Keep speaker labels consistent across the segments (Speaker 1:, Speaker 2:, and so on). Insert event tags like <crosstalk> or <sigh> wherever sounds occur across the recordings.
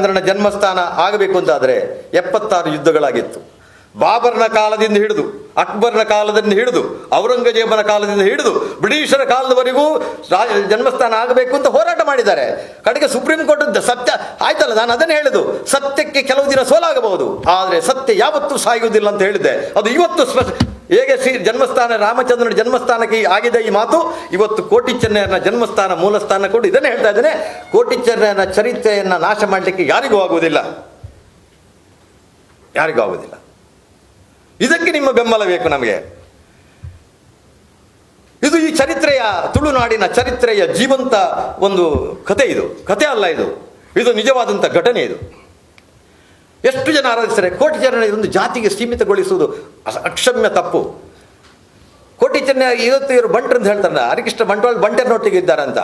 Speaker 1: ಚಂದ್ರನ ಜನ್ಮಸ್ಥಾನ ಆಗಬೇಕು ಅಂತಾದರೆ ಎಪ್ಪತ್ತಾರು ಯುದ್ಧಗಳಾಗಿತ್ತು. ಬಾಬರ್ನ ಕಾಲದಿಂದ ಹಿಡಿದು, ಅಕ್ಬರ್ನ ಕಾಲದಿಂದ ಹಿಡಿದು, ಔರಂಗಜೇಬನ ಕಾಲದಿಂದ ಹಿಡಿದು, ಬ್ರಿಟಿಷರ ಕಾಲದವರೆಗೂ ಜನ್ಮಸ್ಥಾನ ಆಗಬೇಕು ಅಂತ ಹೋರಾಟ ಮಾಡಿದ್ದಾರೆ. ಕಡೆಗೆ ಸುಪ್ರೀಂ ಕೋರ್ಟ್ ಸತ್ಯ, ಆಯ್ತಲ್ಲ, ನಾನು ಅದನ್ನೇ ಹೇಳಿದ್ದು. ಸತ್ಯಕ್ಕೆ ಕೆಲವು ದಿನ ಸೋಲಾಗಬಹುದು. ಆದರೆ ಸತ್ಯ ಯಾವತ್ತೂ ಸಾಯುವುದಿಲ್ಲ ಅಂತ ಹೇಳಿದ್ದೆ. ಅದು ಇವತ್ತು ಸ್ಪಷ್ಟ ಹೇಗೆ ಶ್ರೀ ಜನ್ಮಸ್ಥಾನ, ರಾಮಚಂದ್ರನ ಜನ್ಮಸ್ಥಾನಕ್ಕೆ ಆಗಿದೆ ಈ ಮಾತು? ಇವತ್ತು ಕೋಟಿ ಚೆನ್ನಯ್ಯನ ಜನ್ಮಸ್ಥಾನ ಮೂಲ ಸ್ಥಾನ ಕೊಟ್ಟು ಇದನ್ನೇ ಹೇಳ್ತಾ ಇದ್ದೇನೆ. ಕೋಟಿ ಚೆನ್ನಯ್ಯನ ಚರಿತ್ರೆಯನ್ನು ನಾಶ ಮಾಡಲಿಕ್ಕೆ ಯಾರಿಗೂ ಆಗುವುದಿಲ್ಲ. ಯಾರಿಗೂ ಆಗುವುದಿಲ್ಲ. ಇದಕ್ಕೆ ನಿಮ್ಮ ಬೆಂಬಲ ಬೇಕು ನಮಗೆ. ಇದು ಈ ಚರಿತ್ರೆಯ, ತುಳುನಾಡಿನ ಚರಿತ್ರೆಯ ಜೀವಂತ ಒಂದು ಕತೆ ಇದು. ಕತೆ ಅಲ್ಲ ಇದು. ಇದು ನಿಜವಾದಂಥ ಘಟನೆ ಇದು. ಎಷ್ಟು ಜನ ಆರಾಧಿಸ್ತಾರೆ? ಕೋಟಿ ಜನ ಇದೊಂದು ಜಾತಿಗೆ ಸೀಮಿತಗೊಳಿಸುವುದು ಅಕ್ಷಮ್ಯ ತಪ್ಪು. ಕೋಟಿ ಜನ ಇವತ್ತು ಇವರು ಬಂಟ್ರು ಅಂತ ಹೇಳ್ತಾರಲ್ಲ, ಹರಿಕೃಷ್ಣ ಬಂಟ್ವಾಳ ಬಂಟೆನೊಟ್ಟಿಗೆ ಇದ್ದಾರೆ ಅಂತ.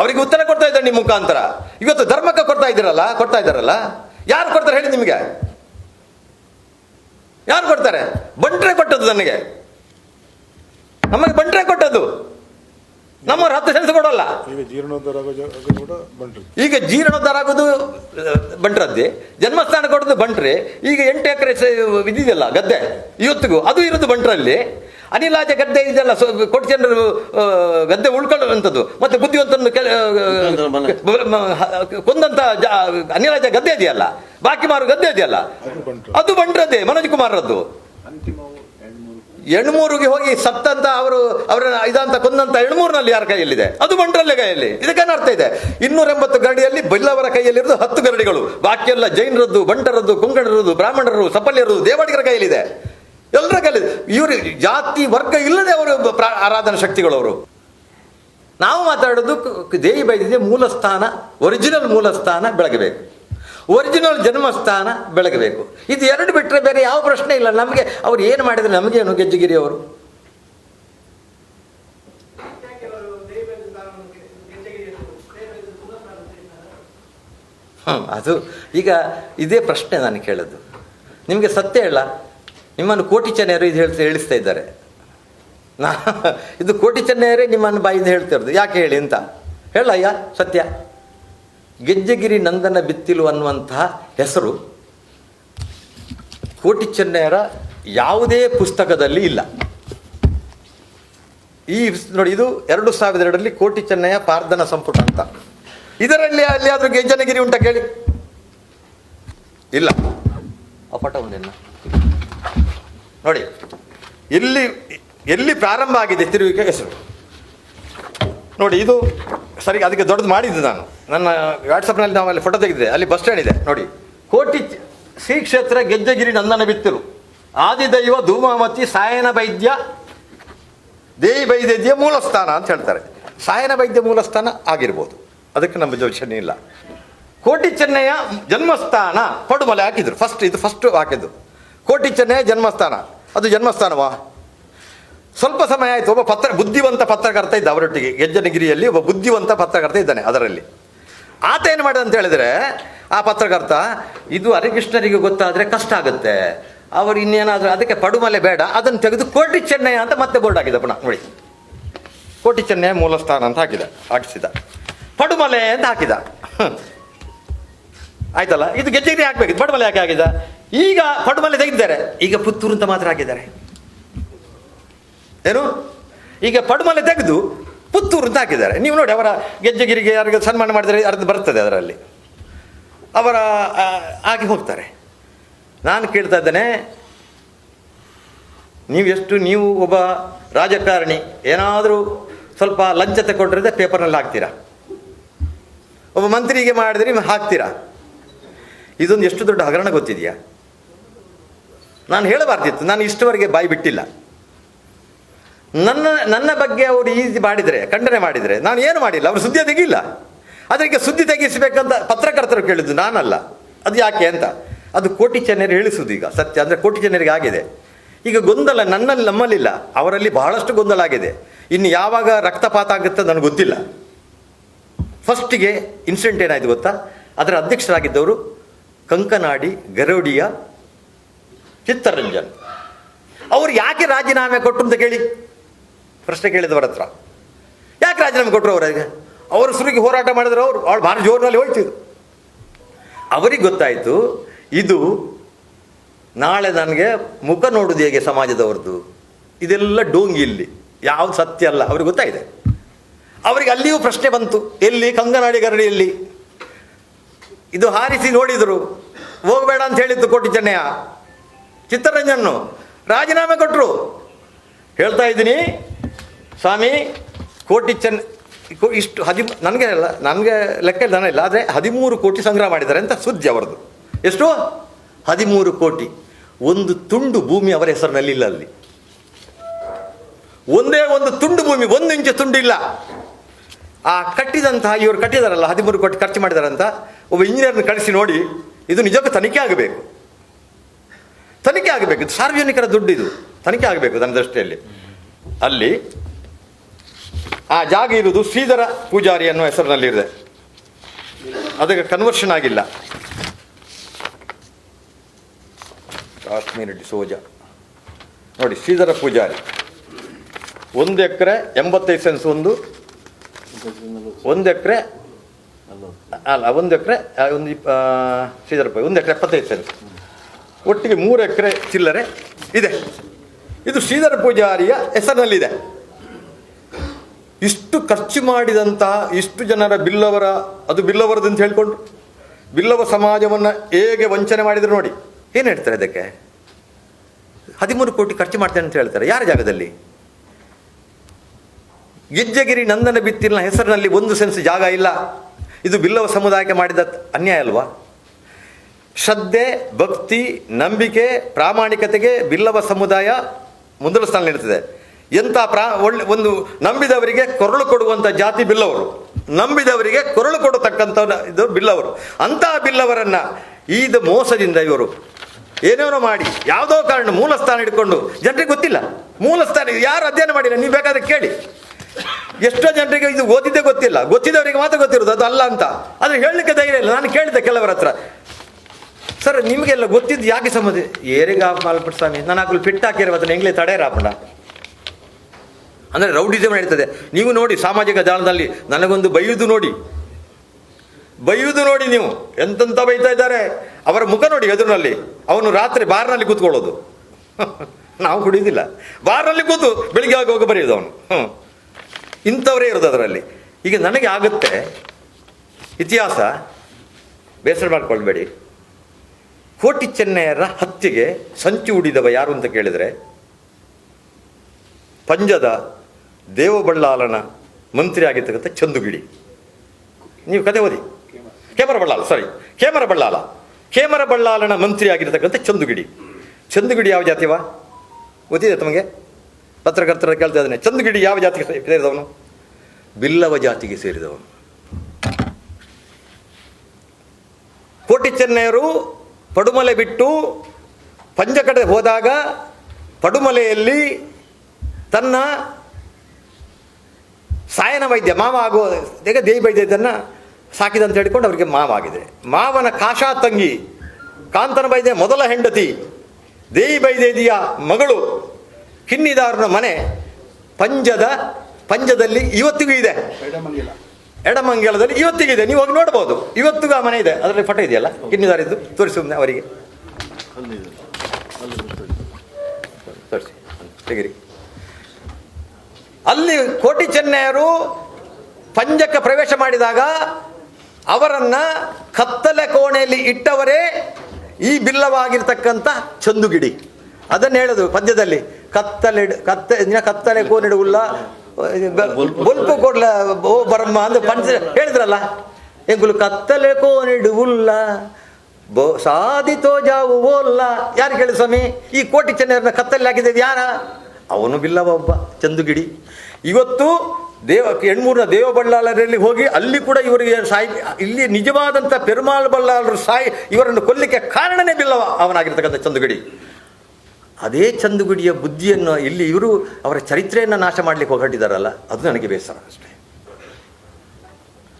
Speaker 1: ಅವರಿಗೆ ಉತ್ತರ ಕೊಡ್ತಾ ಇದ್ದಾರೆ ನಿಮ್ಮ ಮುಖಾಂತರ. ಇವತ್ತು ಧರ್ಮಕ್ಕೆ ಕೊಡ್ತಾ ಇದ್ದೀರಲ್ಲ, ಕೊಡ್ತಾ ಇದ್ದಾರಲ್ಲ? ಯಾರು ಕೊಡ್ತಾರೆ ಹೇಳಿ ನಿಮಗೆ? ಯಾರು ಕೊಡ್ತಾರೆ? ಬಂಟ್ರೆ ಕೊಟ್ಟದ್ದು ನನಗೆ. ನಮಗೆ ಬಂಟ್ರೆ ಕೊಟ್ಟದ್ದು. ನಮ್ಮವ್ರು ಹತ್ತು ಸೆನ್ಸ್ ಕೊಡೋಲ್ಲ.
Speaker 2: ಈಗ ಜೀರ್ಣೋದ್ಧಾರ
Speaker 1: ಈಗ ಜೀರ್ಣೋದ್ಧಾರ ಆಗೋದು ಬಂಟ್ರದ್ದೇ. ಜನ್ಮಸ್ಥಾನ ಕೊಡೋದು ಬಂಟ್ರೆ ಈಗ ಎಂಟು ಎಕರೆ ಇದಿದೆಯಲ್ಲ ಗದ್ದೆ ಇವತ್ತಿಗೂ ಅದು ಇರೋದು ಬಂಟ್ರಲ್ಲಿ. ಅನಿಲಾಜ ಗದ್ದೆ ಇದೆಲ್ಲ ಸೊ ಕೊಟ್ಟು ಜನರು ಗದ್ದೆ ಉಳ್ಕೊಳ್ಳುವಂಥದ್ದು ಮತ್ತೆ ಬುದ್ಧಿವಂತನ್ನು ಕೆಲ ಕೊಂದಂತ ಜ- ಅನಿಲಾಜ ಗದ್ದೆ ಇದೆಯಲ್ಲ ಬಾಕಿ ಮಾರು ಗದ್ದೆ ಇದೆಯಲ್ಲ.
Speaker 2: ಅದು
Speaker 1: ಬಂಟ್ರದ್ದೇ ಮನೋಜ್ ಕುಮಾರ್ರದ್ದು. ಎಣ್ಮೂರಿಗೆ ಹೋಗಿ ಸತ್ತಂತ ಅವರು ಅವರ ಇದಂತ ಕೊಂದಂತ ಎಣ್ಮೂರಿನಲ್ಲಿ ಯಾರ ಕೈಯಲ್ಲಿದೆ? ಅದು ಮಂಡ್ರಲ್ಲೇ ಕೈಯಲ್ಲಿ. ಇದಕ್ಕೇನು ಅರ್ಥ ಇದೆ? ಇನ್ನೂರ ಎಂಬತ್ತು ಗರಡಿಯಲ್ಲಿ ಬಲ್ಲವರ ಕೈಯಲ್ಲಿರೋದು ಹತ್ತು ಗರಡಿಗಳು. ಬಾಕಿ ಎಲ್ಲ ಜೈನರದ್ದು, ಬಂಟರದ್ದು ಕೊಂಕಣರದ್ದು ಬ್ರಾಹ್ಮಣರು ಸಫಲ್ಯರದ್ದು ದೇವಾಡಿಗರ ಕೈಯಲ್ಲಿದೆ. ಎಲ್ಲರ ಕೈಯಲ್ಲಿ ಇವರು ಜಾತಿ, ವರ್ಗ ಇಲ್ಲದೆ ಅವರು ಆರಾಧನಾ ಶಕ್ತಿಗಳು ಅವರು. ನಾವು ಮಾತಾಡೋದು ದೇವಿ ಬೈದಿದೆ ಮೂಲಸ್ಥಾನ ಒರಿಜಿನಲ್ ಮೂಲಸ್ಥಾನ ಬೆಳಗಬೇಕು. ಒರಿಜಿನಲ್ ಜನ್ಮಸ್ಥಾನ ಬೆಳಗಬೇಕು. ಇದು ಎರಡು ಬಿಟ್ಟರೆ ಬೇರೆ ಯಾವ ಪ್ರಶ್ನೆ ಇಲ್ಲ. ನಮಗೆ ಅವ್ರು ಏನು ಮಾಡಿದ್ರೆ ನಮಗೇನು ಗೆಜ್ಜಗಿರಿ ಅವರು? ಹ್ಞೂ ಅದು ಈಗ ಇದೇ ಪ್ರಶ್ನೆ ನಾನು ಕೇಳೋದು. ನಿಮಗೆ ಸತ್ಯ ಹೇಳ. ನಿಮ್ಮನ್ನು ಕೋಟಿ ಚೆನ್ನೈಯರು ಇದು ಹೇಳ್ತಾ ಹೇಳಿಸ್ತಾ ಇದ್ದಾರೆ. ನಾ ಇದು ಕೋಟಿ ಚೆನ್ನೈಯರೇ ನಿಮ್ಮನ್ನು ಬಾಯಿಂದ ಹೇಳ್ತಿರೋದು ಯಾಕೆ ಹೇಳಿ ಅಂತ? ಹೇಳಯ್ಯ, ಸತ್ಯ. ಗೆಜ್ಜೆಗಿರಿ ನಂದನ ಬಿತ್ತಿಲು ಅನ್ನುವಂತಹ ಹೆಸರು ಕೋಟಿ ಚೆನ್ನಯರ ಯಾವುದೇ ಪುಸ್ತಕದಲ್ಲಿ ಇಲ್ಲ. ಈ ನೋಡಿ, ಇದು ಎರಡು ಸಾವಿರದ ಎರಡರಲ್ಲಿ ಕೋಟಿ ಚೆನ್ನಯ್ಯ ಪಾರ್ಧನ ಸಂಪುಟ ಅಂತ. ಇದರಲ್ಲಿ ಅಲ್ಲಿ ಆದ್ರೂ ಗೆಜ್ಜನಗಿರಿ ಉಂಟ ಕೇಳಿ. ಇಲ್ಲ. ಆ ಪಟ ಒಂದಿನ? ನೋಡಿ, ಎಲ್ಲಿ ಎಲ್ಲಿ ಪ್ರಾರಂಭ ಆಗಿದೆ ತಿರುವಿಕೆ ಹೆಸರು? ನೋಡಿ, ಇದು ಸರಿ, ಅದಕ್ಕೆ ದೊಡ್ಡದು ಮಾಡಿದ್ದು ನಾನು. ನನ್ನ ವಾಟ್ಸಪ್ನಲ್ಲಿ ನಾವು ಅಲ್ಲಿ ಫೋಟೋ ತೆಗೆದಿದೆ. ಅಲ್ಲಿ ಬಸ್ ಸ್ಟ್ಯಾಂಡ್ ಇದೆ, ನೋಡಿ. ಕೋಟಿ ಶ್ರೀ ಕ್ಷೇತ್ರ ಗೆಜ್ಜೆಗಿರಿ ನಂದನ ಬಿತ್ತಿರು ಆದಿದೈವ ಧೂಮಾವತಿ ಸಾಯನ ವೈದ್ಯ, ದೇವಿ ವೈದ್ಯ ಮೂಲಸ್ಥಾನ ಅಂತ ಹೇಳ್ತಾರೆ. ಸಾಯನ ವೈದ್ಯ ಮೂಲಸ್ಥಾನ ಆಗಿರ್ಬೋದು. ಅದಕ್ಕೆ ನಮ್ಮ ಜೋಶನೇ ಇಲ್ಲ. ಕೋಟಿ ಚೆನ್ನಯ್ಯ ಜನ್ಮಸ್ಥಾನ, ಪಡುಮಲೆ ಹಾಕಿದ್ರು. ಫಸ್ಟ್ ಇದು ಫಸ್ಟ್ ಹಾಕಿದ್ದು. ಕೋಟಿ ಚೆನ್ನಯ್ಯ ಜನ್ಮಸ್ಥಾನ. ಅದು ಜನ್ಮಸ್ಥಾನವಾ? ಸ್ವಲ್ಪ ಸಮಯ ಆಯಿತು. ಒಬ್ಬ ಪತ್ರ, ಬುದ್ಧಿವಂತ ಪತ್ರಕರ್ತ ಇದ್ದ ಅವರೊಟ್ಟಿಗೆ. ಗೆಜ್ಜನಗಿರಿಯಲ್ಲಿ ಒಬ್ಬ ಬುದ್ಧಿವಂತ ಪತ್ರಕರ್ತ ಇದ್ದಾನೆ ಅದರಲ್ಲಿ. ಆತ ಏನು ಮಾಡಿದ ಅಂತ ಹೇಳಿದ್ರೆ, ಆ ಪತ್ರಕರ್ತ, ಇದು ಹರಿಕೃಷ್ಣರಿಗೆ ಗೊತ್ತಾದರೆ ಕಷ್ಟ ಆಗುತ್ತೆ. ಅವರು ಇನ್ನೇನಾದರೂ, ಅದಕ್ಕೆ ಪಡುಮಲೆ ಬೇಡ. ಅದನ್ನು ತೆಗೆದು ಕೋಟಿ ಚೆನ್ನಯ್ಯ ಅಂತ ಮತ್ತೆ ಬೋರ್ಡ್ ಹಾಕಿದ ಪುನಃ. ನೋಡಿ. ಕೋಟಿ ಮೂಲ ಮೂಲಸ್ಥಾನ ಅಂತ ಹಾಕಿದ, ಹಾಕಿಸಿದ. ಪಡುಮಲೆ ಅಂತ ಹಾಕಿದ. ಆಯ್ತಲ್ಲ? ಇದು ಗೆಜ್ಜೆಗಿರಿ ಹಾಕ್ಬೇಕಿತ್ತು. ಪಡುಮಲೆ ಯಾಕೆ ಹಾಕಿದ? ಈಗ ಪಡುಮಲೆ ತೆಗೆದಿದ್ದಾರೆ. ಈಗ ಪುತ್ತೂರು ಅಂತ ಮಾತ್ರ ಹಾಕಿದ್ದಾರೆ. ಏನು? ಈಗ ಪಡುಮಲೆ ತೆಗೆದು ಪುತ್ತೂರು ಅಂತ ಹಾಕಿದ್ದಾರೆ. ನೀವು ನೋಡಿ ಅವರ ಗೆಜ್ಜೆಗಿರಿಗೆ ಯಾರಿಗೆ ಸನ್ಮಾನ ಮಾಡಿದರೆ ಅರ್ಧ ಬರ್ತದೆ ಅದರಲ್ಲಿ. ಅವರ ಆಗಿ ಹೋಗ್ತಾರೆ. ನಾನು ಕೇಳ್ತಾ ಇದ್ದೇನೆ, ನೀವು ಎಷ್ಟು, ನೀವು ಒಬ್ಬ ರಾಜಕಾರಣಿ, ಏನಾದರೂ ಸ್ವಲ್ಪ ಲಂಚ ತಗೊಂಡ್ರೆ ಪೇಪರ್ನಲ್ಲಿ ಹಾಕ್ತೀರಾ? ಒಬ್ಬ ಮಂತ್ರಿಗೆ ಮಾಡಿದ್ರೆ ಹಾಕ್ತೀರಾ? ಇದೊಂದು ಎಷ್ಟು ದೊಡ್ಡ ಹಗರಣ ಗೊತ್ತಿದೆಯಾ? ನಾನು ಹೇಳಬಾರ್ದಿತ್ತು, ನಾನು ಇಷ್ಟವರೆಗೆ ಬಾಯಿ ಬಿಟ್ಟಿಲ್ಲ. ನನ್ನ ನನ್ನ ಬಗ್ಗೆ ಅವರು ಈಸಿ ಮಾಡಿದರೆ, ಖಂಡನೆ ಮಾಡಿದರೆ, ನಾನು ಏನು ಮಾಡಿಲ್ಲ, ಅವರು ಸುದ್ದಿ ತೆಗಿಲ್ಲ. ಅದಕ್ಕೆ ಸುದ್ದಿ ತೆಗಿಸಬೇಕಂತ ಪತ್ರಕರ್ತರು ಕೇಳಿದ್ದು, ನಾನಲ್ಲ. ಅದು ಯಾಕೆ ಅಂತ? ಅದು ಕೋಟಿ ಜನರು ಹೇಳಿಸುವುದು ಈಗ, ಸತ್ಯ. ಅಂದರೆ ಕೋಟಿ ಜನರಿಗೆ ಆಗಿದೆ. ಈಗ ಗೊಂದಲ ನನ್ನಲ್ಲಿ ನಮ್ಮಲ್ಲಿಲ್ಲ, ಅವರಲ್ಲಿ ಬಹಳಷ್ಟು ಗೊಂದಲ ಆಗಿದೆ. ಇನ್ನು ಯಾವಾಗ ರಕ್ತಪಾತ ಆಗುತ್ತೆ ನನಗೆ ಗೊತ್ತಿಲ್ಲ. ಫಸ್ಟಿಗೆ ಇನ್ಸಿಡೆಂಟ್ ಏನಾಯಿತು ಗೊತ್ತಾ? ಅದರ ಅಧ್ಯಕ್ಷರಾಗಿದ್ದವರು ಕಂಕನಾಡಿ ಗರೋಡಿಯ ಚಿತ್ತರಂಜನ್ ಅವರು ಯಾಕೆ ರಾಜೀನಾಮೆ ಕೊಟ್ಟು ಅಂತ ಕೇಳಿ? ಪ್ರಶ್ನೆ ಕೇಳಿದವರ ಹತ್ರ ಯಾಕೆ ರಾಜೀನಾಮೆ ಕೊಟ್ಟರು ಅವರಿಗೆ? ಅವರು ಸುರುಗಿ ಹೋರಾಟ ಮಾಡಿದ್ರು, ಅವರು ಅವಳು ಭಾರಿ ಜೋರಿನಲ್ಲಿ ಹೋಯ್ತಿದ್ರು. ಅವರಿಗೆ ಗೊತ್ತಾಯಿತು, ಇದು ನಾಳೆ ನನಗೆ ಮುಖ ನೋಡುದು ಹೇಗೆ ಸಮಾಜದವ್ರದ್ದು ಇದೆಲ್ಲ ಡೋಂಗಿ ಇಲ್ಲಿ. ಯಾವುದು ಸತ್ಯ ಅಲ್ಲ. ಅವ್ರಿಗೆ ಗೊತ್ತಾಯಿದೆ ಅವರಿಗೆ ಅಲ್ಲಿಯೂ ಪ್ರಶ್ನೆ ಬಂತು. ಎಲ್ಲಿ? ಕಂಗನಾಡಿ ಗರಡಿಯಲ್ಲಿ. ಇದು ಹಾರಿಸಿ ನೋಡಿದರು. ಹೋಗಬೇಡ ಅಂತ ಹೇಳಿದ್ದು ಕೋಟಿ ಚೆನ್ನಯ್ಯ ಚಿತ್ತರಂಜನ್ನು ರಾಜೀನಾಮೆ ಕೊಟ್ಟರು ಹೇಳ್ತಾ ಇದ್ದೀನಿ ಸ್ವಾಮಿ, ಕೋಟಿ ಚೆನ್ನ ಇಷ್ಟು ಹದಿ ನನಗೆ ಅಲ್ಲ, ನನಗೆ ಲೆಕ್ಕ ಧನ ಇಲ್ಲ, ಆದರೆ ಹದಿಮೂರು ಕೋಟಿ ಸಂಗ್ರಹ ಮಾಡಿದ್ದಾರೆ ಅಂತ ಸುದ್ದಿ ಅವರದು. ಎಷ್ಟು? ಹದಿಮೂರು ಕೋಟಿ. ಒಂದು ತುಂಡು ಭೂಮಿ ಅವರ ಹೆಸರಿನಲ್ಲಿ ಇಲ್ಲ ಅಲ್ಲಿ. ಒಂದೇ ಒಂದು ತುಂಡು ಭೂಮಿ, ಒಂದು ಇಂಚು ತುಂಡು ಇಲ್ಲ. ಆ ಕಟ್ಟಿದಂತಹ, ಇವರು ಕಟ್ಟಿದಾರಲ್ಲ, ಹದಿಮೂರು ಕೋಟಿ ಖರ್ಚು ಮಾಡಿದಾರಂತ, ಒಬ್ಬ ಇಂಜಿನಿಯರ್ನ ಕಳಿಸಿ ನೋಡಿ, ಇದು ನಿಜಕ್ಕೂ ತನಿಖೆ ಆಗಬೇಕು. ತನಿಖೆ ಆಗಬೇಕು. ಇದು ಸಾರ್ವಜನಿಕರ ದುಡ್ಡು ಇದು ತನಿಖೆ ಆಗಬೇಕು ನನ್ನ ದೃಷ್ಟಿಯಲ್ಲಿ. ಅಲ್ಲಿ ಆ ಜಾಗ ಇರುವುದು ಶ್ರೀಧರ ಪೂಜಾರಿ ಅನ್ನೋ ಹೆಸರಿನಲ್ಲಿದೆ. ಅದಕ್ಕೆ ಕನ್ವರ್ಷನ್ ಆಗಿಲ್ಲ. ಕಾಶ್ಮೀರ ಡಿಸೋಜ ನೋಡಿ, ಶ್ರೀಧರ ಪೂಜಾರಿ. ಒಂದು ಎಕರೆ ಎಂಬತ್ತೈದು ಸೆನ್ಸ್ ಒಂದು. ಒಂದು ಎಕರೆ ಅಲ್ಲ, ಒಂದು ಎಕರೆ ಒಂದು ಇಪ್ಪ ಶ್ರೀಧರ ಒಂದು ಎಕರೆ ಎಪ್ಪತ್ತೈದು ಸೆನ್ಸ್ ಒಟ್ಟಿಗೆ ಮೂರು ಎಕರೆ ಚಿಲ್ಲರೆ ಇದೆ. ಇದು ಶ್ರೀಧರ ಪೂಜಾರಿಯ ಹೆಸರಿನಲ್ಲಿದೆ. ಇಷ್ಟು ಖರ್ಚು ಮಾಡಿದಂತ ಇಷ್ಟು ಜನರ ಬಿಲ್ಲವರ, ಅದು ಬಿಲ್ಲವರದು ಅಂತ ಹೇಳ್ಕೊಂಡು, ಬಿಲ್ಲವ ಸಮಾಜವನ್ನು ಹೇಗೆ ವಂಚನೆ ಮಾಡಿದ್ರು ನೋಡಿ. ಏನು ಹೇಳ್ತಾರೆ ಅದಕ್ಕೆ? ಹದಿಮೂರು ಕೋಟಿ ಖರ್ಚು ಮಾಡ್ತೇನೆ ಅಂತ ಹೇಳ್ತಾರೆ. ಯಾರ ಜಾಗದಲ್ಲಿ? ಗಿಜ್ಜಗಿರಿ ನಂದನ ಬಿತ್ತಿನ ಹೆಸರಿನಲ್ಲಿ ಒಂದು ಸೆನ್ಸ್ ಜಾಗ ಇಲ್ಲ. ಇದು ಬಿಲ್ಲವ ಸಮುದಾಯಕ್ಕೆ ಮಾಡಿದ ಅನ್ಯಾಯ ಅಲ್ವಾ? ಶ್ರದ್ಧೆ, ಭಕ್ತಿ, ನಂಬಿಕೆ, ಪ್ರಾಮಾಣಿಕತೆಗೆ ಬಿಲ್ಲವ ಸಮುದಾಯ ಮೊದಲ ಸ್ಥಾನ ನೀಡುತ್ತದೆ ಎಂಥ ಪ್ರಾ ಒಳ್ಳೆ ಒಂದು ನಂಬಿದವರಿಗೆ ಕೊರಳು ಕೊಡುವಂಥ ಜಾತಿ ಬಿಲ್ಲವರು. ನಂಬಿದವರಿಗೆ ಕೊರಳು ಕೊಡತಕ್ಕಂಥ ಇದು ಬಿಲ್ಲವರು. ಅಂತಹ ಬಿಲ್ಲವರನ್ನು ಈದ ಮೋಸದಿಂದ ಇವರು ಏನೇನೋ ಮಾಡಿ, ಯಾವುದೋ ಕಾರಣ ಮೂಲ ಸ್ಥಾನ ಹಿಡ್ಕೊಂಡು, ಜನರಿಗೆ ಗೊತ್ತಿಲ್ಲ. ಮೂಲ ಸ್ಥಾನ ಯಾರು ಅಧ್ಯಯನ ಮಾಡಿಲ್ಲ? ನೀವು ಬೇಕಾದ್ರೆ ಕೇಳಿ. ಎಷ್ಟೋ ಜನರಿಗೆ ಇದು ಓದಿದ್ದೇ ಗೊತ್ತಿಲ್ಲ. ಗೊತ್ತಿದ್ದವರಿಗೆ ಮಾತ್ರ ಗೊತ್ತಿರೋದು ಅದು ಅಲ್ಲ ಅಂತ. ಆದರೆ ಹೇಳಲಿಕ್ಕೆ ಧೈರ್ಯ ಇಲ್ಲ. ನಾನು ಕೇಳಿದ್ದೆ ಕೆಲವರ ಹತ್ರ. ಸರ್, ನಿಮಗೆಲ್ಲ ಗೊತ್ತಿದ್ದು ಯಾಕೆ ಸಮಸ್ಯೆ ಏರಿಗೆ ಮಾಲ್ಪಟ್ಟು ಸ್ವಾಮಿ. ನಾನು ಫಿಟ್ ಅದನ್ನು ಅದನ್ನ ಹೆಂಗ್ಲೇ ತಡೆಯರಾಪಣ? ಅಂದರೆ ರೌಡಿಸಮ್ ನಡೀತದೆ ನೀವು ನೋಡಿ ಸಾಮಾಜಿಕ ಜಾಲದಲ್ಲಿ ನನಗೊಂದು ಬೈಯುವುದು ನೋಡಿ. ಬೈಯುವುದು ನೋಡಿ ನೀವು. ಎಂತೆಂಥ ಬೈತಾ ಇದ್ದಾರೆ? ಅವರ ಮುಖ ನೋಡಿ ಎದುರಿನಲ್ಲಿ. ಅವನು ರಾತ್ರಿ ಬಾರ್ನಲ್ಲಿ ಕೂತ್ಕೊಳ್ಳೋದು. <laughs> ನಾವು ಕುಡಿಯೋದಿಲ್ಲ. ಬಾರ್ನಲ್ಲಿ ಕೂತು ಬೆಳಿಗ್ಗೆ ಆಗಿ ಬರೆಯೋದು ಅವನು. ಹ್ಞೂ ಇಂಥವರೇ ಇರೋದು ಅದರಲ್ಲಿ. ಈಗ ನನಗೆ ಆಗುತ್ತೆ ಇತಿಹಾಸ. ಬೇಸರ ಮಾಡ್ಕೊಳ್ಬೇಡಿ. ಕೋಟಿ ಚೆನ್ನಯ್ಯರ ಹತ್ಯೆಗೆ ಸಂಚು ಉಡಿದವ ಯಾರು ಅಂತ ಕೇಳಿದರೆ? ಪಂಜದ ದೇವಬಳ್ಳಾಲನ ಮಂತ್ರಿ ಆಗಿರ್ತಕ್ಕಂಥ ಚಂದುಗಿಡಿ ನೀವು ಕತೆ ಓದಿ. ಕೇಮರ ಬಳ್ಳಾಲ ಸಾರಿ ಕೇಮರ ಬಳ್ಳಾಲ ಕೇಮರ ಬಳ್ಳಾಲನ ಮಂತ್ರಿ ಆಗಿರ್ತಕ್ಕಂಥ ಚಂದುಗಿಡಿ ಚಂದುಗಿಡಿ ಯಾವ ಜಾತಿವ ಗೊತ್ತಿದೆ ತಮಗೆ? ಪತ್ರಕರ್ತರ ಕೇಳ್ತಾ ಇದ್ದಾನೆ. ಚಂದುಗಿಡಿ ಯಾವ ಜಾತಿಗೆ ಸೇರಿದವನು? ಬಿಲ್ಲವ ಜಾತಿಗೆ ಸೇರಿದವನು. ಕೋಟಿ ಚೆನ್ನಯ್ಯರು ಪಡುಮಲೆ ಬಿಟ್ಟು ಪಂಜ ಕಡೆ ಹೋದಾಗ ಪಡುಮಲೆಯಲ್ಲಿ ತನ್ನ ಸಾಯನ ವೈದ್ಯ ಮಾವ ಆಗೋ ಈಗ ದೇವಿ ವೈದ್ಯದನ್ನು ಸಾಕಿದಂತ ಹೇಳಿಕೊಂಡು ಅವರಿಗೆ ಮಾವಾಗಿದೆ ಮಾವನ ಕಾಶಾ ತಂಗಿ ಕಾಂತನ ವೈದ್ಯ ಮೊದಲ ಹೆಂಡತಿ ದೇವಿ ಬೈದೇದಿಯ ಮಗಳು ಕಿನ್ನಿದಾರನ ಮನೆ ಪಂಜದ ಪಂಜದಲ್ಲಿ ಇವತ್ತಿಗೂ ಇದೆ. ಎಡಮಂಗಲದಲ್ಲಿ ಇವತ್ತಿಗೂ ಇದೆ. ನೀವು ಹೋಗಿ ನೋಡ್ಬೋದು. ಇವತ್ತಿಗೂ ಆ ಮನೆ ಇದೆ. ಅದರಲ್ಲಿ ಫೋಟೋ ಇದೆಯಲ್ಲ? ಕಿನ್ನಿದಾರಿದ್ದು. ತೋರಿಸಿ ಒಮ್ಮೆ ಅವರಿಗೆ ತೋರಿಸಿ. ತೆಗಿರಿ. ಅಲ್ಲಿ ಕೋಟಿ ಚೆನ್ನಯ್ಯರು ಪಂಜಕ್ಕೆ ಪ್ರವೇಶ ಮಾಡಿದಾಗ ಅವರನ್ನ ಕತ್ತಲೆ ಕೋಣೆಯಲ್ಲಿ ಇಟ್ಟವರೇ ಈ ಬಿಲ್ಲವಾಗಿರ್ತಕ್ಕಂಥ ಚಂದುಗಿಡಿ. ಅದನ್ನು ಹೇಳೋದು ಪದ್ಯದಲ್ಲಿ. ಕತ್ತಲೆ ಕತ್ತೆ ಕತ್ತಲೆ ಕೋಣಿಡುವುಲ್ಲ ಬೊಲ್ಪು ಕೊಡ್ಲ, ಓ ಬರಮ್ಮ ಅಂದ್ರೆ ಪಂಚ ಹೇಳಿದ್ರಲ್ಲ. ಎಂಗುಲು ಕತ್ತಲೆ ಕೋಣಿಡುವುಲ್ಲ ಬೋ ಸಾಧಿತೋ ಜಾವು ಓಲ್ಲ ಯಾರು ಕೇಳಿ ಸ್ವಾಮಿ? ಈ ಕೋಟಿ ಚೆನ್ನೈಯರನ್ನ ಕತ್ತಲೆ ಹಾಕಿದ್ದೇವೆ ಯಾರ? ಅವನು ಬಿಲ್ಲವ ಒಬ್ಬ, ಚಂದುಗಿಡಿ. ಇವತ್ತು ದೇವ ಎಣ್ಮೂರಿನ ದೇವ ಬಳ್ಳಾಲರಲ್ಲಿ ಹೋಗಿ ಅಲ್ಲಿ ಕೂಡ ಇವರಿಗೆ ಸಾಯಿ, ಇಲ್ಲಿ ನಿಜವಾದಂಥ ಪೆರುಮಾಳ್ ಬಳ್ಳಾಲರು ಸಾಯಿ, ಇವರನ್ನು ಕೊಲ್ಲಿಕ್ಕೆ ಕಾರಣನೇ ಬಿಲ್ಲವ ಅವನಾಗಿರ್ತಕ್ಕಂಥ ಚಂದುಗಿಡಿ. ಅದೇ ಚಂದುಗುಡಿಯ ಬುದ್ಧಿಯನ್ನು ಇಲ್ಲಿ ಇವರು ಅವರ ಚರಿತ್ರೆಯನ್ನು ನಾಶ ಮಾಡಲಿಕ್ಕೆ ಹೊರಟಿದ್ದಾರಲ್ಲ ಅದು ನನಗೆ ಬೇಸರ ಅಷ್ಟೇ.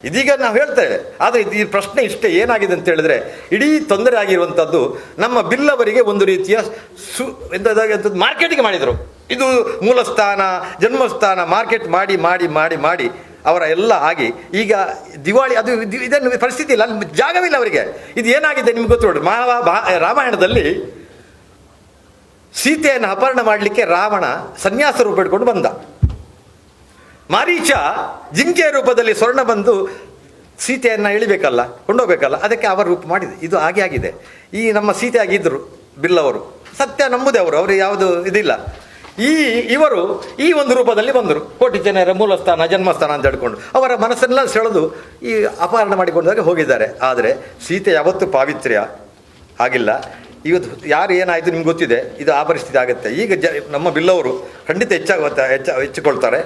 Speaker 1: ಇದೀಗ ನಾವು ಹೇಳ್ತೇವೆ ಆದರೆ ಈ ಪ್ರಶ್ನೆ ಇಷ್ಟೇ ಏನಾಗಿದೆ ಅಂತ ಹೇಳಿದ್ರೆ, ಇಡೀ ತೊಂದರೆ ಆಗಿರುವಂಥದ್ದು ನಮ್ಮ ಬಿಲ್ಲವರಿಗೆ ಒಂದು ರೀತಿಯ ಸು ಎಂಥದ್ದು ಮಾರ್ಕೆಟಿಂಗ್ ಮಾಡಿದರು. ಇದು ಮೂಲಸ್ಥಾನ, ಜನ್ಮಸ್ಥಾನ, ಮಾರ್ಕೆಟ್ ಮಾಡಿ ಮಾಡಿ ಮಾಡಿ ಮಾಡಿ ಅವರ ಎಲ್ಲ ಆಗಿ ಈಗ ದಿವಾಳಿ ಅದು ಇದು- ಇದನ್ನು ಪರಿಸ್ಥಿತಿ ಇಲ್ಲ ಜಾಗವಿಲ್ಲ ಅವರಿಗೆ. ಇದು ಏನಾಗಿದೆ ನಿಮ್ಗೆ ಗೊತ್ತು ನೋಡಿ ಮಹಾ, ರಾಮಾಯಣದಲ್ಲಿ ಸೀತೆಯನ್ನು ಅಪಹರಣ ಮಾಡಲಿಕ್ಕೆ ರಾವಣ ಸನ್ಯಾಸ ರೂಪ ಇಟ್ಕೊಂಡು ಬಂದ. ಮಾರೀಚ ಜಿಂಕೆಯ ರೂಪದಲ್ಲಿ ಸ್ವರ್ಣ ಬಂದು ಸೀತೆಯನ್ನು ಎಳಿಬೇಕಲ್ಲ ಕೊಂಡೋಗ್ಬೇಕಲ್ಲ, ಅದಕ್ಕೆ ಅವರ ರೂಪ ಮಾಡಿದೆ. ಇದು ಹಾಗೆ ಆಗಿದೆ. ಈ ನಮ್ಮ ಸೀತೆ ಆಗಿದ್ದರು ಬಿಲ್ಲವರು. ಸತ್ಯ ನಂಬುದೇ ಅವರು ಅವರು ಯಾವುದು ಇದಿಲ್ಲ. ಈ ಇವರು ಈ ಒಂದು ರೂಪದಲ್ಲಿ ಬಂದರು. ಕೋಟಿ ಜನರ ಮೂಲಸ್ಥಾನ, ಜನ್ಮಸ್ಥಾನ ಅಂತ ಹೇಳ್ಕೊಂಡು. ಅವರ ಮನಸ್ಸನ್ನೆಲ್ಲ ಸೆಳೆದು ಈ ಅಪಹರಣ ಮಾಡಿಕೊಂಡಾಗ ಹೋಗಿದ್ದಾರೆ. ಆದರೆ ಸೀತೆ ಯಾವತ್ತೂ ಪಾವಿತ್ರ್ಯ ಆಗಿಲ್ಲ. ಇವತ್ತು ಯಾರು ಏನಾಯಿತು ನಿಮ್ಗೆ ಗೊತ್ತಿದೆ? ಇದು ಆ ಪರಿಸ್ಥಿತಿ ಆಗುತ್ತೆ. ಈಗ ಜ ನಮ್ಮ ಬಿಲ್ಲವರು ಖಂಡಿತ ಹೆಚ್ಚಾಗುತ್ತೆ, ಹೆಚ್ಚ, ಹೆಚ್ಚಿಕೊಳ್ತಾರೆ.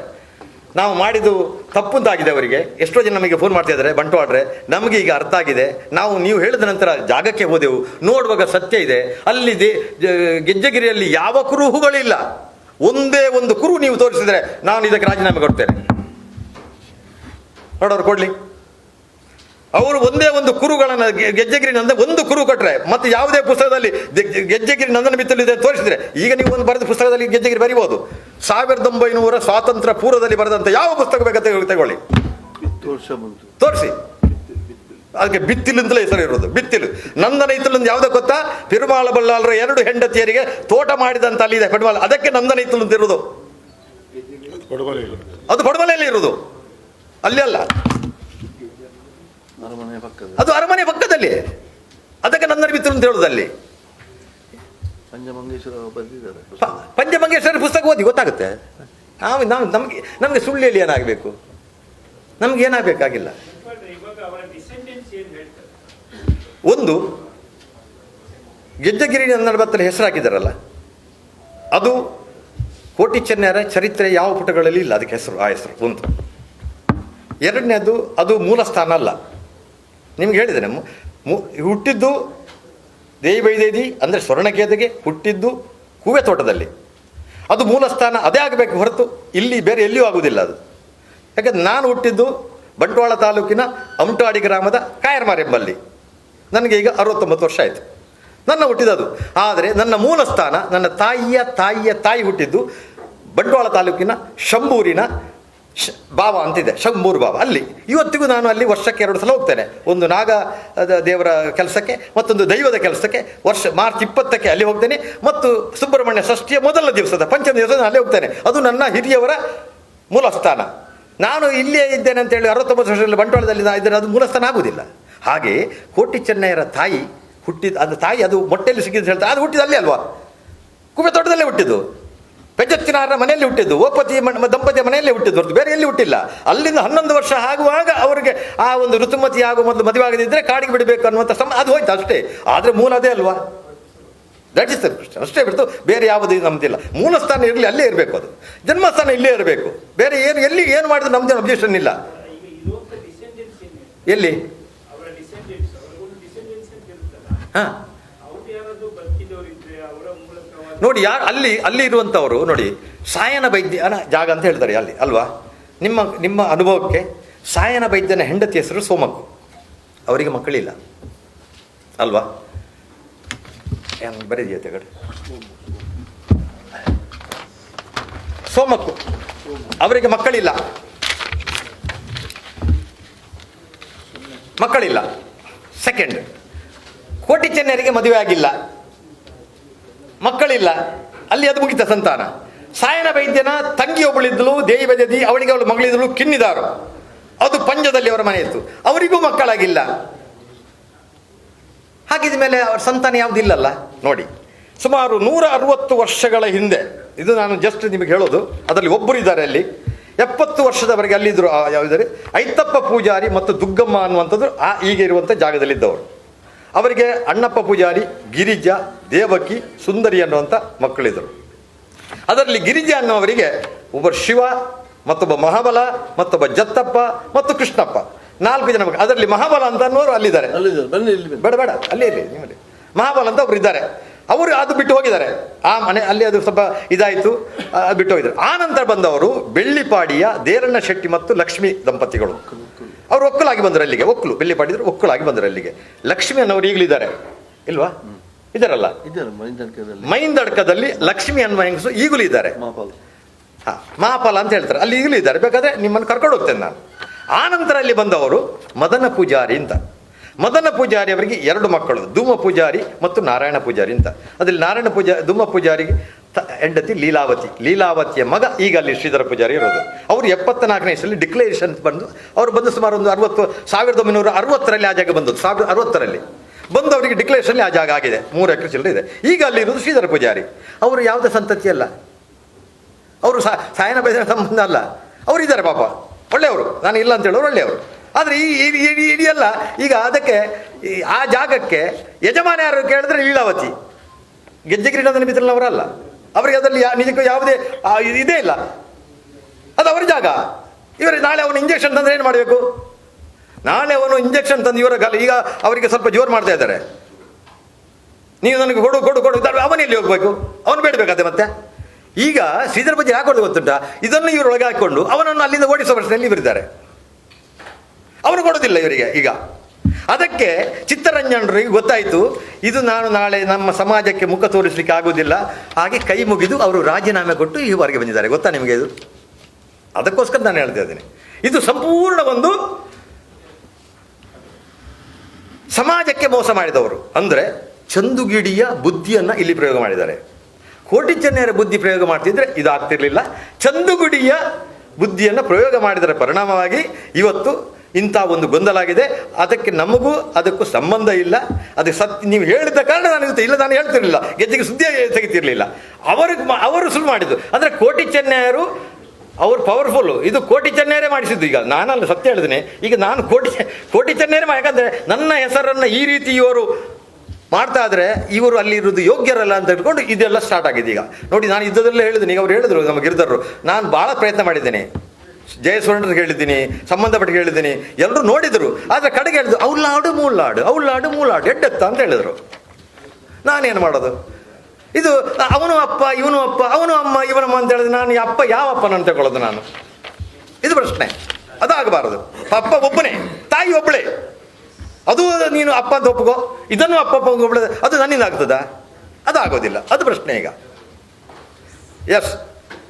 Speaker 1: ನಾವು ಮಾಡಿದ್ದು ತಪ್ಪು ಅಂತಾಗಿದೆ ಅವರಿಗೆ. ಎಷ್ಟೋ ಜನ ನಮಗೆ ಫೋನ್ ಮಾಡ್ತಾ ಇದ್ದಾರೆ ಬಂಟ್ವಾಡ್ರೆ ನಮಗೆ ಈಗ ಅರ್ಥ ಆಗಿದೆ. ನಾವು ನೀವು ಹೇಳಿದ ನಂತರ ಜಾಗಕ್ಕೆ ಹೋದೆವು. ನೋಡುವಾಗ ಸತ್ಯ ಇದೆ. ಅಲ್ಲಿ ಗೆಜ್ಜೆಗಿರಿಯಲ್ಲಿ ಯಾವ ಕುರುಹುಗಳಿಲ್ಲ. ಒಂದೇ ಒಂದು ಕುರು ನೀವು ತೋರಿಸಿದರೆ ನಾನು ಇದಕ್ಕೆ ರಾಜೀನಾಮೆ ಕೊಡ್ತೇನೆ. ನೋಡೋರು ಕೊಡ್ಲಿ. ಅವರು ಒಂದೇ ಒಂದು ಕುರುಗಳನ್ನ ಗೆಜ್ಜೆಗಿರಿ ನಂದ ಒಂದು ಕುರು ಕೊಟ್ಟರೆ ಮತ್ತೆ ಯಾವುದೇ ಪುಸ್ತಕದಲ್ಲಿ ಗೆಜ್ಜೆಗಿರಿ ನಂದನ ಬಿತ್ತಲಿದೆ ತೋರಿಸಿದ್ರೆ ಈಗ ನೀವು ಒಂದು ಬರೆದ ಪುಸ್ತಕದಲ್ಲಿ ಗೆಜ್ಜೆಗಿರಿ ಬರಿಬೋದು. ಸಾವಿರದ ಒಂಬೈನೂರ ಸ್ವಾತಂತ್ರ್ಯ ಪೂರ್ವದಲ್ಲಿ ಬರೆದಂತ ಯಾವ ಪುಸ್ತಕ ಬೇಕಾದ ತಗೊಳ್ಳಿ. ತೋರಿಸಿ. ಅದಕ್ಕೆ ಬಿತ್ತಿಲಿಂದಲೇ ಹೆಸರು ಇರೋದು. ಬಿತ್ತಿಲು. ನಂದನ ಇತ್ತಲು ಯಾವುದೇ ಗೊತ್ತಾ? ಪಿರುಮಾಳ ಬಲ್ಲಾಳರ ಎರಡು ಹೆಂಡತಿಯರಿಗೆ ತೋಟ ಮಾಡಿದಂತ ಅಲ್ಲಿ ಇದೆ ಪೆರುಮಾಳ. ಅದಕ್ಕೆ ನಂದನ ಇತ್ತಲು ಅಂತ ಇರೋದು. ಅದು ಕೊಡಮಲೆಯಲ್ಲಿ ಇರೋದು. ಅಲ್ಲಿ ಅಲ್ಲ. ಅದು ಅರಮನೆ ಪಕ್ಕದಲ್ಲಿ. ಅದಕ್ಕೆ ನಂದನ ಬಿತ್ತಲು ಅಂತ ಹೇಳೋದು ಅಲ್ಲಿ.
Speaker 3: ಪಂಚಮಂಗೇಶ್ವರ
Speaker 1: ಪುಸ್ತಕ ಓದಿ, ಗೊತ್ತಾಗುತ್ತೆ? ನಾವು ನಾವು ನಮಗೆ ನಮಗೆ ಸುಳ್ಳಿಯಲ್ಲಿ ಏನಾಗಬೇಕು? ನಮ್ಗೆ ಏನಾಗಬೇಕಾಗಿಲ್ಲ
Speaker 4: ಇವಾಗ ಅವರ ಡಿಸೆಂಡೆನ್ಸ್ ಏನ್ ಹೇಳ್ತಾರೆ
Speaker 1: ಒಂದು ಗೆಜ್ಜಗಿರಿ ಹೆಸರು ಹಾಕಿದಾರಲ್ಲ ಅದು ಕೋಟಿ ಚೆನ್ನರ ಚರಿತ್ರೆ ಯಾವ ಪುಟಗಳಲ್ಲಿ ಇಲ್ಲ, ಅದಕ್ಕೆ ಹೆಸರು, ಆ ಹೆಸರು ಒಂದು ಎರಡನೇದು, ಅದು ಮೂಲ ಸ್ಥಾನ ಅಲ್ಲ. ನಿಮ್ಗೆ ಹೇಳಿದ್ದೇನೆ ಹುಟ್ಟಿದ್ದು ದೇವಿಬೈದೇದಿ ಅಂದರೆ ಸ್ವರ್ಣಗೇದೆಗೆ ಹುಟ್ಟಿದ್ದು ಕೂವೆ ತೋಟದಲ್ಲಿ. ಅದು ಮೂಲ ಸ್ಥಾನ ಅದೇ ಆಗಬೇಕು ಹೊರತು, ಇಲ್ಲಿ ಬೇರೆ ಎಲ್ಲಿಯೂ ಆಗುವುದಿಲ್ಲ ಅದು. ಯಾಕಂದ್ರೆ ನಾನು ಹುಟ್ಟಿದ್ದು ಬಂಟ್ವಾಳ ತಾಲೂಕಿನ ಅಂಟಾಡಿ ಗ್ರಾಮದ ಕಾಯರ್ಮಾರ್ ಎಂಬಲ್ಲಿ ನನಗೆ ಈಗ ಅರವತ್ತೊಂಬತ್ತು ವರ್ಷ ಆಯಿತು. ನನ್ನ ಹುಟ್ಟಿದದು. ಆದರೆ ನನ್ನ ಮೂಲ ಸ್ಥಾನ ನನ್ನ ತಾಯಿಯ ತಾಯಿಯ ತಾಯಿ ಹುಟ್ಟಿದ್ದು ಬಂಟ್ವಾಳ ತಾಲೂಕಿನ ಶಂಭೂರಿನ ಶ ಬಾಬಾ ಅಂತಿದೆ. ಶಂಭೂರು ಬಾಬಾ ಅಲ್ಲಿ ಇವತ್ತಿಗೂ ನಾನು ಅಲ್ಲಿ ವರ್ಷಕ್ಕೆ ಎರಡು ಸಲ ಹೋಗ್ತೇನೆ. ಒಂದು ನಾಗ ದೇವರ ಕೆಲಸಕ್ಕೆ, ಮತ್ತೊಂದು ದೈವದ ಕೆಲಸಕ್ಕೆ ವರ್ಷ ಮಾರ್ಚ್ ಇಪ್ಪತ್ತಕ್ಕೆ ಅಲ್ಲಿ ಹೋಗ್ತೇನೆ. ಮತ್ತು ಸುಬ್ರಹ್ಮಣ್ಯ ಷಷ್ಠಿಯ ಮೊದಲ ದಿವಸದ ಪಂಚಮ ದಿವಸ ಅಲ್ಲಿ ಹೋಗ್ತೇನೆ. ಅದು ನನ್ನ ಹಿರಿಯವರ ಮೂಲಸ್ಥಾನ ನಾನು ಇಲ್ಲೇ ಇದ್ದೇನೆ ಅಂತೇಳಿ ಅರವತ್ತೊಂಬತ್ತು ವರ್ಷದಲ್ಲಿ ಬಂಟ್ವಾಳದಲ್ಲಿ ನಾನು ಇದ್ದರೆ ಅದು ಮೂಲಸ್ಥಾನ ಆಗುವುದಿಲ್ಲ. ಹಾಗೆ ಕೋಟಿ ಚೆನ್ನಯ್ಯರ ತಾಯಿ ಹುಟ್ಟಿದ ಅದು ತಾಯಿ ಅದು ಮೊಟ್ಟೆಯಲ್ಲಿ ಸಿಕ್ಕಿದ್ದು ಹೇಳ್ತಾರೆ, ಅದು ಹುಟ್ಟಿದ ಅಲ್ಲೇ ಅಲ್ವಾ? ಕುಬೆ ತೋಟದಲ್ಲೇ ಹುಟ್ಟಿದ್ದು. ಪೆಜ್ಜತ್ತಿನಾರರ ಮನೆಯಲ್ಲಿ ಹುಟ್ಟಿದ್ದು, ಓಪತಿ ದಂಪತಿಯ ಮನೆಯಲ್ಲೇ ಹುಟ್ಟಿದ್ದು ಹೊರತು ಬೇರೆ ಎಲ್ಲಿ ಹುಟ್ಟಿಲ್ಲ. ಅಲ್ಲಿಂದ ಹನ್ನೊಂದು ವರ್ಷ ಆಗುವಾಗ ಅವರಿಗೆ ಆ ಒಂದು ಋತುಮತಿ ಆಗುವ ಮೊದಲು ಮದುವೆ ಕಾಡಿಗೆ ಬಿಡಬೇಕು ಅನ್ನುವಂಥ ಸಮ, ಅದು ಹೋಯ್ತು ಅಷ್ಟೇ. ಆದರೆ ಮೂಲ ಅದೇ ಅಲ್ವಾ? ದಟ್ ಇಸ್ ಅಷ್ಟೇ ಬಿಡ್ತು, ಬೇರೆ ಯಾವುದೂ ನಮ್ದಿಲ್ಲ. ಮೂಲ ಸ್ಥಾನ ಇರಲಿ, ಅಲ್ಲೇ ಇರಬೇಕು ಅದು. ಜನ್ಮಸ್ಥಾನ ಇಲ್ಲೇ ಇರಬೇಕು. ಬೇರೆ ಏನು, ಎಲ್ಲಿ ಏನು ಮಾಡಿದ್ರು ನಮ್ದೇನು ಅಬ್ಜೆಕ್ಷನ್ ಇಲ್ಲ? ಎಲ್ಲಿ? ಹಾಂ. ನೋಡಿ ಯಾರು ಅಲ್ಲಿ ಅಲ್ಲಿ ಇರುವಂಥವರು ನೋಡಿ, ಸಾಯನ ವೈದ್ಯನ ಜಾಗ ಅಂತ ಹೇಳ್ತಾರೆ ಅಲ್ಲಿ, ಅಲ್ವಾ? ನಿಮ್ಮ ನಿಮ್ಮ ಅನುಭವಕ್ಕೆ ಸಾಯನ ವೈದ್ಯನ ಹೆಂಡತಿ ಹೆಸರು ಸೋಮಕ್ಕು ಅವರಿಗೆ ಮಕ್ಕಳಿಲ್ಲ. ಅಲ್ವಾ? ಏನು ಬರೆದಿಯತ್ತೆ ಕಡೆ ಸೋಮಕ್ಕು. ಅವರಿಗೆ ಮಕ್ಕಳಿಲ್ಲ. ಮಕ್ಕಳಿಲ್ಲ. ಸೆಕೆಂಡ್. ಕೋಟಿ ಚೆನ್ನರಿಗೆ ಮದುವೆ ಆಗಿಲ್ಲ. ಮಕ್ಕಳಿಲ್ಲ. ಅಲ್ಲಿ ಅದು ಮುಗಿತ ಸಂತಾನ. ಸಾಯನ ವೈದ್ಯನ ತಂಗಿ ದೇವಿ ದೇವದದಿ ಅವಳಿಗೆ ಅವಳು ಮಗಳಿದ್ದಳು ಕಿನ್ನಿದಾರು. ಅದು ಪಂಜದಲ್ಲಿ ಅವರ ಮನೆ ಇತ್ತು. ಅವರಿಗೂ ಮಕ್ಕಳಾಗಿಲ್ಲ. ಹಾಗಿದ ಮೇಲೆ ಅವ್ರ ಸಂತಾನ ಯಾವುದಿಲ್ಲಲ್ಲ ನೋಡಿ. ಸುಮಾರು ನೂರ ಅರವತ್ತು ವರ್ಷಗಳ ಹಿಂದೆ, ಇದು ನಾನು ಜಸ್ಟ್ ನಿಮಗೆ ಹೇಳೋದು, ಅದರಲ್ಲಿ ಒಬ್ಬರು ಇದ್ದಾರೆ ಅಲ್ಲಿ. ಎಪ್ಪತ್ತು ವರ್ಷದವರೆಗೆ ಅಲ್ಲಿದ್ದರು ಆ ಯಾವುದರೆ ಐತಪ್ಪ ಪೂಜಾರಿ ಮತ್ತು ದುಗ್ಗಮ್ಮ ಅನ್ನುವಂಥದ್ದು ಆ ಈಗ ಇರುವಂಥ ಜಾಗದಲ್ಲಿದ್ದವರು. ಅವರಿಗೆ ಅಣ್ಣಪ್ಪ ಪೂಜಾರಿ ಗಿರಿಜ ದೇವಕಿ ಸುಂದರಿ ಅನ್ನುವಂಥ ಮಕ್ಕಳಿದ್ದರು. ಅದರಲ್ಲಿ ಗಿರಿಜಾ ಅನ್ನೋವರಿಗೆ ಒಬ್ಬ ಶಿವ ಮತ್ತೊಬ್ಬ ಮಹಾಬಲ ಮತ್ತೊಬ್ಬ ಜತ್ತಪ್ಪ ಮತ್ತು ಕೃಷ್ಣಪ್ಪ. ನಾಲ್ಕು ಜನ ಮಕ್ಕಳು. ಅದರಲ್ಲಿ ಮಹಾಬಲ ಅಂತ ಅನ್ನೋರು ಅಲ್ಲಿದ್ದಾರೆ. ಬೇಡ ಬೇಡ. ಅಲ್ಲೇ ಇರಲಿ ನಿಮ್ಮಲ್ಲಿ. ಮಹಾಬಲ ಅಂತ ಒಬ್ರು ಇದ್ದಾರೆ. ಅವರು ಅದು ಬಿಟ್ಟು ಹೋಗಿದ್ದಾರೆ. ಆ ಮನೆ ಅಲ್ಲಿ ಅದು ಸ್ವಲ್ಪ ಇದಾಯಿತು. ಅದು ಬಿಟ್ಟು ಹೋಗಿದ್ದಾರೆ. ಆ ನಂತರ ಬಂದವರು ಬೆಳ್ಳಿಪಾಡಿಯ ದೇರಣ್ಣ ಶೆಟ್ಟಿ ಮತ್ತು ಲಕ್ಷ್ಮಿ ದಂಪತಿಗಳು. ಅವರು ಒಕ್ಕಲಾಗಿ ಬಂದರು ಅಲ್ಲಿಗೆ ಒಕ್ಕಲು ಬೆಳ್ಳಿಪಾಡಿದ್ರು ಒಕ್ಕಲಾಗಿ ಬಂದರು ಅಲ್ಲಿಗೆ. ಲಕ್ಷ್ಮಿ ಅನ್ನೋರು ಈಗಲಿದ್ದಾರೆ ಇಲ್ವಾ?
Speaker 3: ಇದರಲ್ಲ?
Speaker 1: ಮೈಂದಡ್ಕದಲ್ಲಿ ಲಕ್ಷ್ಮಿ ಅನ್ನುವ ಹೆಂಗಸು ಈಗಲೂ ಇದ್ದಾರೆ.
Speaker 3: ಮಾಪಾಲ
Speaker 1: ಹಾ, ಮಹಾಪಾಲ ಅಂತ ಹೇಳ್ತಾರೆ. ಅಲ್ಲಿ ಈಗಲೂ ಇದ್ದಾರೆ. ಬೇಕಾದ್ರೆ ನಿಮ್ಮನ್ನು ಕರ್ಕೊಂಡು ಹೋಗ್ತೇನೆ ನಾನು. ಆ ನಂತರ ಅಲ್ಲಿ ಬಂದವರು ಮದನ ಪೂಜಾರಿ ಅಂತ. ಮದನ ಪೂಜಾರಿ ಅವರಿಗೆ ಎರಡು ಮಕ್ಕಳು ಧೂಮ ಪೂಜಾರಿ ಮತ್ತು ನಾರಾಯಣ ಪೂಜಾರಿ ಅಂತ. ಅದ್ರಲ್ಲಿ ನಾರಾಯಣ ಪೂಜಾ ಧೂಮ ಪೂಜಾರಿಗೆ ಹೆಂಡತಿ ಲೀಲಾವತಿ. ಲೀಲಾವತಿಯ ಮಗ ಈಗ ಅಲ್ಲಿ ಶ್ರೀಧರ ಪೂಜಾರಿ ಇರೋದು. ಅವರು ಎಪ್ಪತ್ತನಾಲ್ಕನೇ ನಾಲ್ಕನೇ ಇಸಲಿ ಡಿಕ್ಲೇರೇಷನ್ ಬಂದು, ಅವರು ಬಂದು ಸುಮಾರು ಒಂದು ಅರವತ್ತು, ಸಾವಿರದ ಒಂಬೈನೂರ ಅರವತ್ತರಲ್ಲಿ ಆ ಜಾಗ ಬಂದದ್ದು, ಸಾವಿರದ ಅರವತ್ತರಲ್ಲಿ. ಬಂದು ಅವರಿಗೆ ಡಿಕ್ಲೇರೇಷನ್ ಆ ಜಾಗ ಆಗಿದೆ. ಮೂರು ಎಕರೆ ಚಿಲ್ಲರೆ ಇದೆ. ಈಗ ಅಲ್ಲಿ ಇರೋದು ಶ್ರೀಧರ ಪೂಜಾರಿ. ಅವರು ಯಾವುದೇ ಸಂತತಿ ಅಲ್ಲ. ಅವರು ಸಾಯನ ಬಯಸಿನ ಸಂಬಂಧ ಅಲ್ಲ. ಅವರು ಇದ್ದಾರೆ ಪಾಪ. ಒಳ್ಳೆಯವರು. ನಾನು ಇಲ್ಲ ಅಂತ ಹೇಳೋರು ಒಳ್ಳೆಯವರು. ಆದರೆ ಈ ಇಡಿಯಲ್ಲ ಈಗ ಅದಕ್ಕೆ ಆ ಜಾಗಕ್ಕೆ ಯಜಮಾನ ಯಾರು ಕೇಳಿದ್ರೆ ಲೀಲಾವತಿ. ಗೆಜ್ಜೆಗಿರಿನದ ಮಿತ್ರನವರಲ್ಲ ಅವರಿಗೆ ಅದರಲ್ಲಿ ನಿಜಕ್ಕೂ ಯಾವುದೇ ಇದೇ ಇಲ್ಲ. ಅದು ಅವರ ಜಾಗ. ಇವರಿಗೆ ನಾಳೆ ಅವನು ಇಂಜೆಕ್ಷನ್ ತಂದ್ರೆ ಏನು ಮಾಡಬೇಕು? ನಾಳೆ ಅವನು ಇಂಜೆಕ್ಷನ್ ತಂದು ಇವರ ಗಲ, ಈಗ ಅವರಿಗೆ ಸ್ವಲ್ಪ ಜೋರು ಮಾಡ್ತಾ ಇದ್ದಾರೆ. ನೀವು ನನಗೆ ಕೊಡು ಕೊಡು ಕೊಡು ಅವನ ಇಲ್ಲಿ ಹೋಗ್ಬೇಕು? ಅವನು ಬೇಡಬೇಕಾದ್ರೆ ಮತ್ತೆ? ಈಗ ಶ್ರೀಧರ ಬಗ್ಗೆ ಯಾಕೆ ಕೊಡೋದು ಗೊತ್ತುಂಟ? ಇದನ್ನು ಇವರು ಒಳಗೆ ಹಾಕಿಕೊಂಡು ಅವನನ್ನು ಅಲ್ಲಿಂದ ಓಡಿಸುವ ಪ್ರಶ್ನೆಯಲ್ಲಿ ಇವರಿದ್ದಾರೆ. ಅವನು ಕೊಡೋದಿಲ್ಲ ಇವರಿಗೆ ಈಗ. ಅದಕ್ಕೆ ಚಿತ್ತರಂಜನರಿಗೆ ಗೊತ್ತಾಯಿತು, ಇದು ನಾನು ನಾಳೆ ನಮ್ಮ ಸಮಾಜಕ್ಕೆ ಮುಖ ತೋರಿಸಲಿಕ್ಕೆ ಆಗುವುದಿಲ್ಲ. ಹಾಗೆ ಕೈ ಮುಗಿದು ಅವರು ರಾಜೀನಾಮೆ ಕೊಟ್ಟು ಈ ಹೊರಗೆ ಬಂದಿದ್ದಾರೆ. ಗೊತ್ತಾ ನಿಮಗೆ ಇದು? ಅದಕ್ಕೋಸ್ಕರ ನಾನು ಹೇಳ್ತಾ ಇದ್ದೀನಿ. ಇದು ಸಂಪೂರ್ಣ ಒಂದು ಸಮಾಜಕ್ಕೆ ಮೋಸ ಮಾಡಿದವರು. ಅಂದರೆ ಚಂದುಗಿಡಿಯ ಬುದ್ಧಿಯನ್ನು ಇಲ್ಲಿ ಪ್ರಯೋಗ ಮಾಡಿದ್ದಾರೆ. ಕೋಟಿ ಚೆನ್ನೈಯರ ಬುದ್ಧಿ ಪ್ರಯೋಗ ಮಾಡ್ತಿದ್ರೆ ಇದಾಗ್ತಿರಲಿಲ್ಲ. ಚಂದುಗುಡಿಯ ಬುದ್ಧಿಯನ್ನು ಪ್ರಯೋಗ ಮಾಡಿದರ ಪರಿಣಾಮವಾಗಿ ಇವತ್ತು ಇಂಥ ಒಂದು ಗೊಂದಲ ಆಗಿದೆ. ಅದಕ್ಕೆ ನಮಗೂ ಅದಕ್ಕೂ ಸಂಬಂಧ ಇಲ್ಲ. ಅದಕ್ಕೆ ಸತ್ಯ ನೀವು ಹೇಳಿದ ಕಾರಣ ನಾನು ಇಲ್ಲ ನಾನು ಹೇಳ್ತಿರಲಿಲ್ಲ. ಗೆಜ್ಜೆಗೆ ಸುದ್ದಿ ತೆಗಿತಿರಲಿಲ್ಲ. ಅವರು ಅವರು ಸುಳ್ಳು ಮಾಡಿದ್ದು. ಅಂದರೆ ಕೋಟಿ ಚೆನ್ನೈಯರು ಅವರು ಪವರ್ಫುಲ್ಲು ಇದು ಕೋಟಿ ಚೆನ್ನೈರೇ ಮಾಡಿಸಿದ್ದು ಈಗ. ನಾನಲ್ಲ ಸತ್ಯ ಹೇಳಿದ್ದೀನಿ ಈಗ ನಾನು ಕೋಟಿ ಕೋಟಿ ಚೆನ್ನೈರೇ ಯಾಕಂದರೆ ನನ್ನ ಹೆಸರನ್ನು ಈ ರೀತಿ ಇವರು ಮಾಡ್ತಾ ಇದ್ರೆ ಇವರು ಅಲ್ಲಿ ಇರೋದು ಯೋಗ್ಯರಲ್ಲ ಅಂತ ಹೇಳ್ಕೊಂಡು ಇದೆಲ್ಲ ಸ್ಟಾರ್ಟ್ ಆಗಿದೆ ಈಗ. ನೋಡಿ, ನಾನು ಇದ್ದದಲ್ಲೇ ಹೇಳಿದ್ದೀನಿ. ಈಗ ಅವ್ರು ಹೇಳಿದ್ರು, ನಮ್ಮ ಗಿರಿಧರರು, ನಾನು ಭಾಳ ಪ್ರಯತ್ನ ಮಾಡಿದ್ದೇನೆ. ಜಯಸ್ವರ್ಣರಿಗೆ ಹೇಳಿದ್ದೀನಿ ಸಂಬಂಧಪಟ್ಟು ಹೇಳಿದ್ದೀನಿ ಎಲ್ಲರೂ ನೋಡಿದರು. ಆದರೆ ಕಡೆಗೆ ಹೇಳಿದ್ರು ಅವ್ಲಾಡು ಮೂಲಾಡು ಅವ್ಲಾಡು ಮೂಲಾಡು ಎಡ್ಡೆತ್ತ ಅಂತ ಹೇಳಿದರು. ನಾನೇನು ಮಾಡೋದು? ಇದು, ಅವನು ಅಪ್ಪ, ಇವನು ಅಪ್ಪ, ಅವನು ಅಮ್ಮ ಇವನಮ್ಮ ಅಂತ ಹೇಳಿದ್ರೆ ನಾನು ಅಪ್ಪ ಯಾವ ಅಪ್ಪನನ್ನು ತಗೊಳ್ಳೋದು ನಾನು? ಇದು ಪ್ರಶ್ನೆ. ಅದಾಗಬಾರದು. ಅಪ್ಪ ಒಬ್ಬನೇ, ತಾಯಿ ಒಬ್ಬಳೇ ಅದು ನೀನು ಅಪ್ಪ ಅಂತ ಒಪ್ಪಗೋ ಇದನ್ನು ಅಪ್ಪ ಅಪ್ಪ ಒಬ್ಬಳೇ ಅದು ನನ್ನಿಂದ ಆಗ್ತದಾ? ಅದು ಆಗೋದಿಲ್ಲ ಅದು ಪ್ರಶ್ನೆ ಈಗ. ಎಸ್